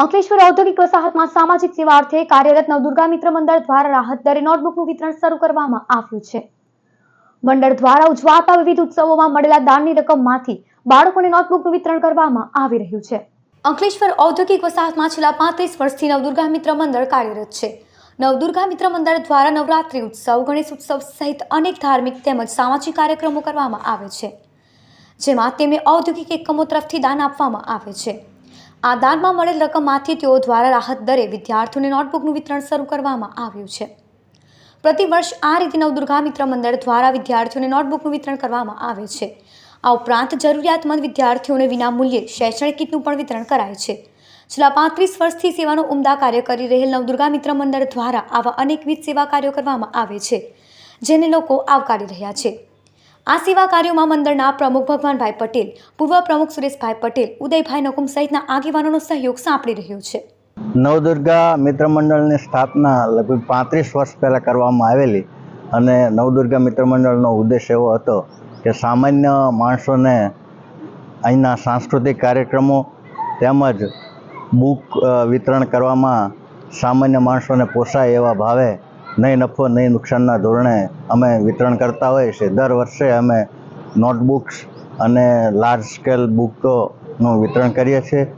અંકલેશ્વર ઔદ્યોગિક વસાહતમાં સામાજિક સેવા અર્થે કાર્યરત નવદુર્ગા મિત્ર મંડળ દ્વારા રાહત દરે નોટબુકનું વિતરણ શરૂ કરવામાં આવ્યું છે. મંડળ દ્વારા ઉજવાતા વિવિધ ઉત્સવોમાં મળેલા દાનની રકમમાંથી બાળકોને નોટબુકનું વિતરણ કરવામાં આવી રહ્યું છે. અંકલેશ્વર ઔદ્યોગિક વસાહતમાં છેલ્લા પાંત્રીસ વર્ષથી નવદુર્ગા મિત્ર મંડળ કાર્યરત છે. નવદુર્ગા મિત્ર મંડળ દ્વારા નવરાત્રિ ઉત્સવ, ગણેશ ઉત્સવ સહિત અનેક ધાર્મિક તેમજ સામાજિક કાર્યક્રમો કરવામાં આવે છે, જેમાં તેમને ઔદ્યોગિક એકમો તરફથી દાન આપવામાં આવે છે. આ દાનમાં મળેલ રકમમાંથી તેઓ દ્વારા રાહત દરે વિદ્યાર્થીઓને નોટબુકનું વિતરણ શરૂ કરવામાં આવ્યું છે. પ્રતિ વર્ષ આ રીતે નવદુર્ગા મિત્ર મંડળ દ્વારા વિદ્યાર્થીઓને નોટબુકનું વિતરણ કરવામાં આવે છે. આ ઉપરાંત જરૂરિયાતમંદ વિદ્યાર્થીઓને વિનામૂલ્યે શૈક્ષણિક કીટનું પણ વિતરણ કરાય છે. છેલ્લા પાંત્રીસ વર્ષથી સેવાનો ઉમદા કાર્ય કરી રહેલ નવદુર્ગા મિત્ર મંડળ દ્વારા આવા અનેકવિધ સેવા કાર્યો કરવામાં આવે છે, જેને લોકો આવકારી રહ્યા છે. આ સેવા કાર્યોમાં મંડળના પ્રમુખ ભગવાનભાઈ પટેલ, પૂર્વ પ્રમુખ સુરેશભાઈ પટેલ, ઉદયભાઈ નકુમ સહિતના આગેવાનોનો સહયોગ સાંપડી રહ્યો છે. નવદુર્ગા મિત્ર મંડળની સ્થાપના લગભગ પાંત્રીસ વર્ષ પહેલાં કરવામાં આવેલી અને નવદુર્ગા મિત્ર મંડળનો ઉદ્દેશ એવો હતો કે સામાન્ય માણસોને અહીંના સાંસ્કૃતિક કાર્યક્રમો તેમજ બુક વિતરણ કરવામાં સામાન્ય માણસોને પોસાય એવા ભાવે નહીં નફો નહીં નુકસાનના ધોરણે અમે વિતરણ કરતા હોઈએ છીએ. દર વર્ષે અમે નોટબુક્સ અને લાર્જ સ્કેલ બુકોનું વિતરણ કરીએ છીએ.